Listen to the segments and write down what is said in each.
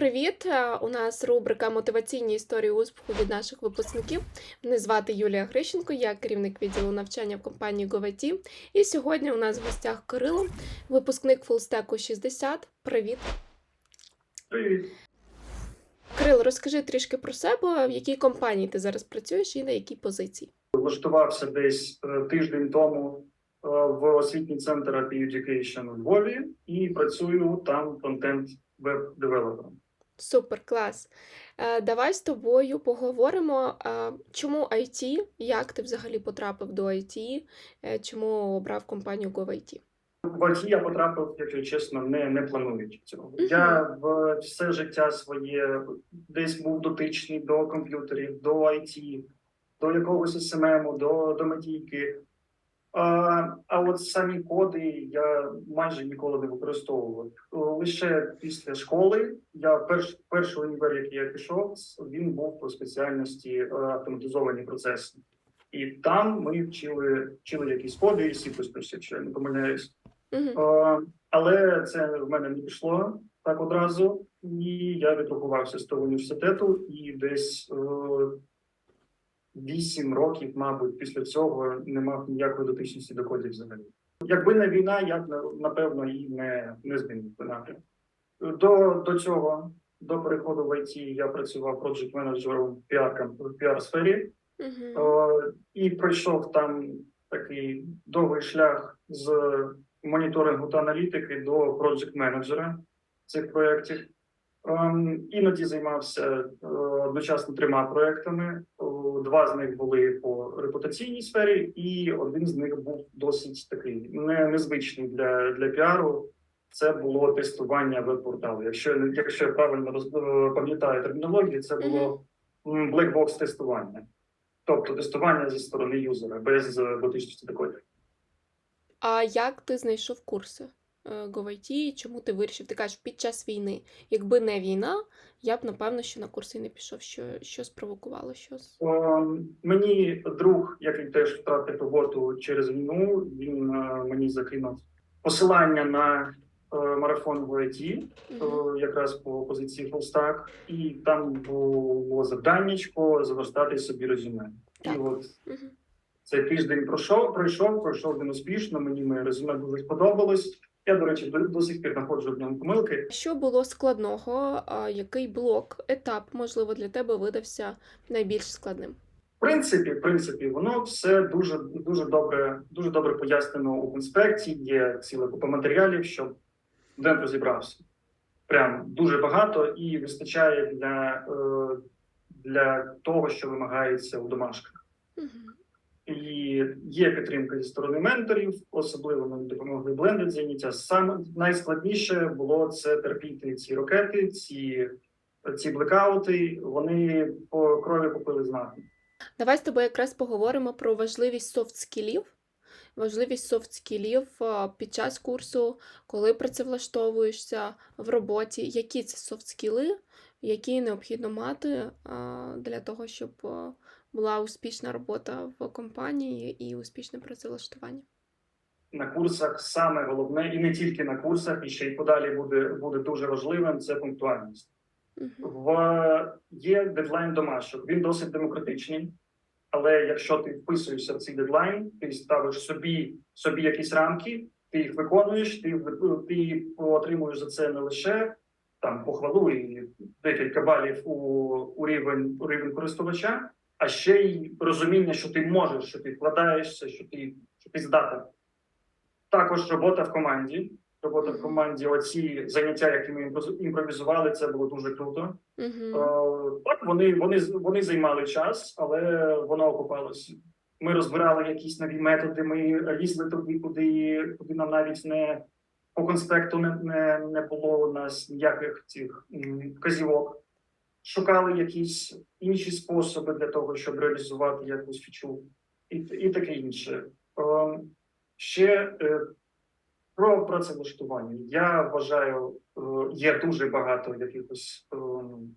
Привіт! Е, У нас рубрика Мотиваційні історії успіху від наших випускників. Мене звати Юлія Грищенко, я керівник відділу навчання в компанії GoVT. І сьогодні у нас в гостях Кирило, випускник фулстеку 60. Привіт! Привіт. Кирил, розкажи трішки про себе, в якій компанії ти зараз працюєш і на якій позиції. Влаштувався десь е, тиждень тому е, в освітній центр Education у Львові і працюю там контент веб-девелопером. Супер, клас. Е, Давай з тобою поговоримо, чому IT, як ти взагалі потрапив до IT, е, чому обрав компанію GoVT. В IT я потрапив, якщо чесно, не, не плануючи цього. Мгм. Я в все життя своє десь був дотичний до комп'ютерів, до IT, до якогось СММу, до, до медійки. А, от самі коди я майже ніколи не використовував. Лише після школи я перш, перший універ, який я пішов, він був по спеціальності е, автоматизовані процеси. І там ми вчили, вчили якісь коди і C++, якщо я не помиляюсь. Мгм. Е, Але це в мене не пішло так одразу, і я відрахувався з того університету, і десь вісім років, мабуть, після цього не мав ніякої дотичності до кодів взагалі. Якби не війна, я б напевно і не, не змінив напрям. До, до цього, до переходу в IT, я працював проджект менеджером в піар піар-сфері. Мгм. Е, і пройшов там такий довгий шлях з моніторингу та аналітики до проджект менеджера цих проєктів. Ем, Іноді займався е, одночасно трьома проєктами. О, Два з них були по репутаційній сфері, і один з них був досить такий не, незвичний для, для піару. Це було тестування веб-порталу. Якщо, якщо я правильно роз, е, пам'ятаю термінологію, це було black-box тестування. Тобто тестування зі сторони юзера без е, дотичності до. А як ти знайшов курси е, GoIT і чому ти вирішив? Ти кажеш під час війни. Якби не війна, я б напевно що на курси не пішов. Що, що спровокувало щось? Мені друг, який теж втратив роботу через війну, він е, мені закинув посилання на е, марафон в IT, Мгм. е, якраз по позиції Fullstack, і там було завданнячко завертати собі резюме. І Так. от Мгм. цей тиждень пройшов, пройшов, пройшов він успішно. Мені моє резюме дуже сподобалось. Я, до речі, до, до сих пір знаходжу в ньому помилки. Що було складного? А який блок, етап, можливо, для тебе видався найбільш складним? В принципі, в принципі, воно все дуже дуже добре, дуже добре пояснено у конспекті. Є ціла купа матеріалів, щоб студент розібрався. Прям дуже багато і вистачає для, е, для того, що вимагається у домашках. Мгм. І є підтримка зі сторони менторів, особливо нам допомогли блендед заняття. Саме найскладніше було це терпіти ці ракети, ці, ці блекаути. Вони по крові попили знатно. Давай з тобою якраз поговоримо про важливість софт-скілів. Важливість софт-скілів під час курсу, коли працевлаштовуєшся в роботі, які це софт-скіли, які необхідно мати для того, щоб була успішна робота в компанії і успішне працевлаштування. на курсах саме головне, і не тільки на курсах, і ще й подалі буде, буде дуже важливим. Це пунктуальність. Мгм. В є дедлайн домашок. Він досить демократичний. Але якщо ти вписуєшся в цей дедлайн, ти ставиш собі собі якісь рамки, ти їх виконуєш, ти, ти отримуєш за це не лише там похвалу і декілька балів у, у рівень у рівень користувача, а ще й розуміння, що ти можеш, що ти вкладаєшся, що ти, що ти здатен. Також робота в команді. Робота в команді, оці заняття, які ми імпровізували, це було дуже круто. Мгм. Е, Так, вони, вони, вони займали час, але воно окупалося. Ми розбирали якісь нові методи. Ми лізли туди, куди, куди нам навіть не по конспекту не, не, не було у нас ніяких цих вказівок. Шукали якісь інші способи для того, щоб реалізувати якусь фічу, і, і таке інше. Е, Ще е, про працевлаштування. Я вважаю, е, є дуже багато якихось ем,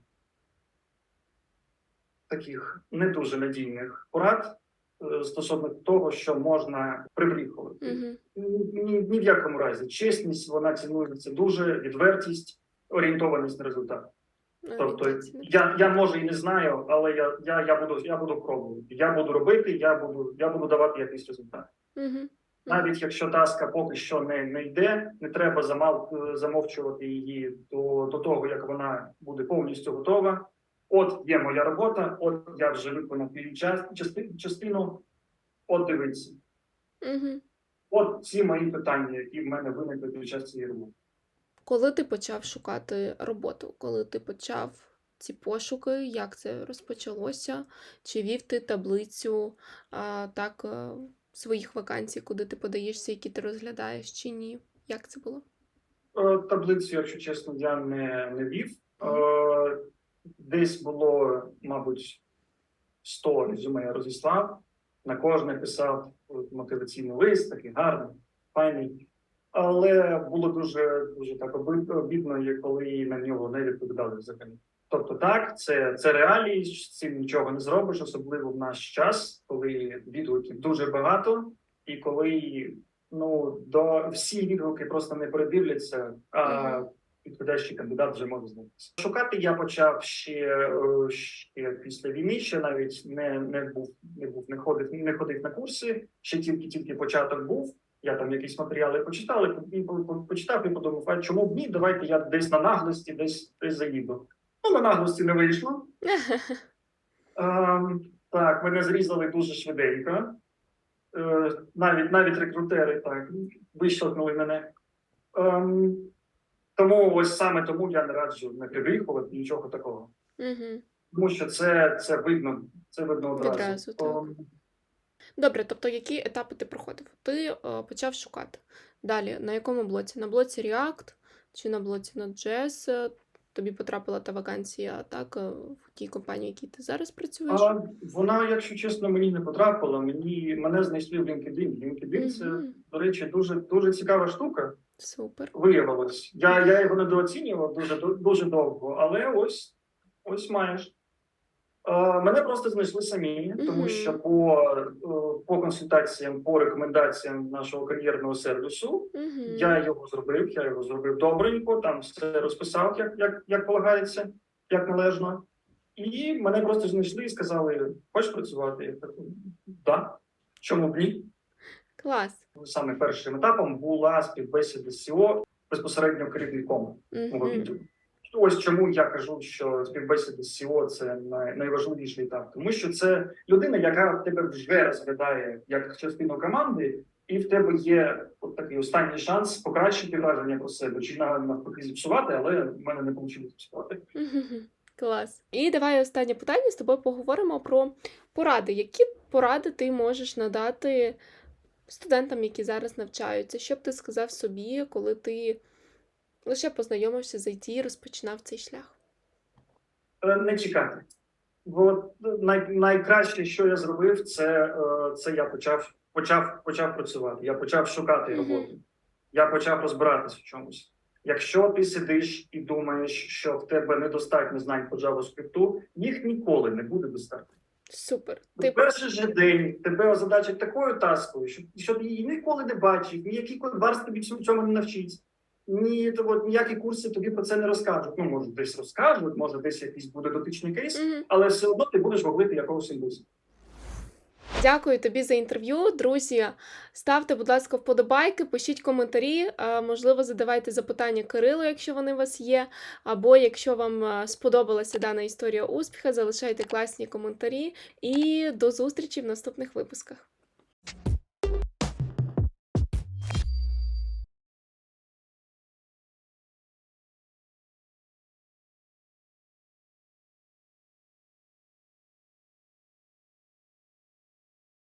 таких не дуже надійних порад е, стосовно того, що можна прибріхувати. Мгм. Ні, ні, ні в якому разі. Чесність вона цінується дуже, відвертість, орієнтованість на результат. Тобто я, я може і не знаю, але я, я, я буду я буду пробувати. Я буду робити, я буду я буду давати якийсь результат. Навіть якщо таска поки що не, не йде, не треба замал, е, замовчувати її до, до того, як вона буде повністю готова. От є моя робота, от я вже виконав її час, части, частину. От дивіться. Мгм. От ці мої питання, які в мене виникли під час цієї роботи. Коли ти почав шукати роботу? Коли ти почав ці пошуки, як це розпочалося? Чи вів ти таблицю а, так, е, своїх вакансій, куди ти подаєшся, які ти розглядаєш, чи ні? Як це було? Е, Таблицю, якщо чесно, я не, не вів. Е, Десь було, мабуть, 100 резюме я розіслав. На кожне писав мотиваційний лист, такий гарний, файний. Але було дуже дуже так обідно, коли на нього не відповідали взагалі. Тобто, так, це, це реалії, з цим нічого не зробиш, особливо в наш час, коли відгуків дуже багато, і коли ну до всі відгуки просто не передивляться, а підходящий кандидат вже може знатися. Шукати я почав ще, е, ще після війни, ще навіть не, не був, не був, не ходив, не ходив на курси. Ще тільки тільки початок був. Я там якісь матеріали почитав, і почитав і подумав, а чому б ні? Давайте я десь на наглості, десь, десь заїду. Ну, на наглості не вийшло. Ем, так, мене зрізали дуже швиденько. Е, навіть, навіть рекрутери так виштовхнули мене. Ем, тому ось саме тому я не раджу не переїхувати, нічого такого. Мгм. Тому що це, це видно, це видно одразу. Відразу, так. Добре, тобто які етапи ти проходив? Ти е, почав шукати. Далі, на якому блоці? На блоці React чи на блоці Node.js е, тобі потрапила та вакансія так, е, в тій компанії, в якій ти зараз працюєш? а вона, якщо чесно, мені не потрапила. Мені мене знайшли в LinkedIn. LinkedIn це, до речі, дуже дуже цікава штука. Супер. Виявилось. Я, я його недооцінював дуже дуже довго, але ось ось маєш. Е, мене просто знайшли самі, тому що по, е, по консультаціям, по рекомендаціям нашого кар'єрного сервісу я його зробив, я його зробив добренько, там все розписав, як, як, як полагається, як належно. І мене просто знайшли і сказали: хочеш працювати? Я так, да. Чому б ні? Клас. Саме першим етапом була співбесіда з СІО безпосередньо керівником Угу. відділу. Ось чому я кажу, що співбесіда з СІО це найважливіший етап, тому що це людина, яка тебе вже розглядає як частину команди, і в тебе є от такий останній шанс покращити враження про себе, чи на- навпаки зіпсувати, але в мене не вийшло зіпсувати. Клас. І давай останнє питання з тобою поговоримо про поради. Які поради ти можеш надати студентам, які зараз навчаються? Що б ти сказав собі, коли ти лише познайомився з IT і розпочинав цей шлях? Е, Не чекати. От най, найкраще, що я зробив, це, е, це я почав, почав, почав працювати. Я почав шукати роботу. Я почав розбиратися в чомусь. Якщо ти сидиш і думаєш, що в тебе недостатньо знань по JavaScript, їх ніколи не буде достатньо. Супер. В Ти перший же день тебе озадачать такою таскою, що, що ти її ніколи не бачив, ніякий кодварс тобі цьому не навчить. Ні, то от, ніякі курси тобі про це не розкажуть. Ну, може, десь розкажуть, може, десь якийсь буде дотичний кейс, Мгм. але все одно ти будеш гуглити якогось індуса. Дякую тобі за інтерв'ю. Друзі, ставте, будь ласка, вподобайки, пишіть коментарі. Можливо, задавайте запитання Кирилу, якщо вони у вас є. Або якщо вам сподобалася дана історія успіха, залишайте класні коментарі. І до зустрічі в наступних випусках.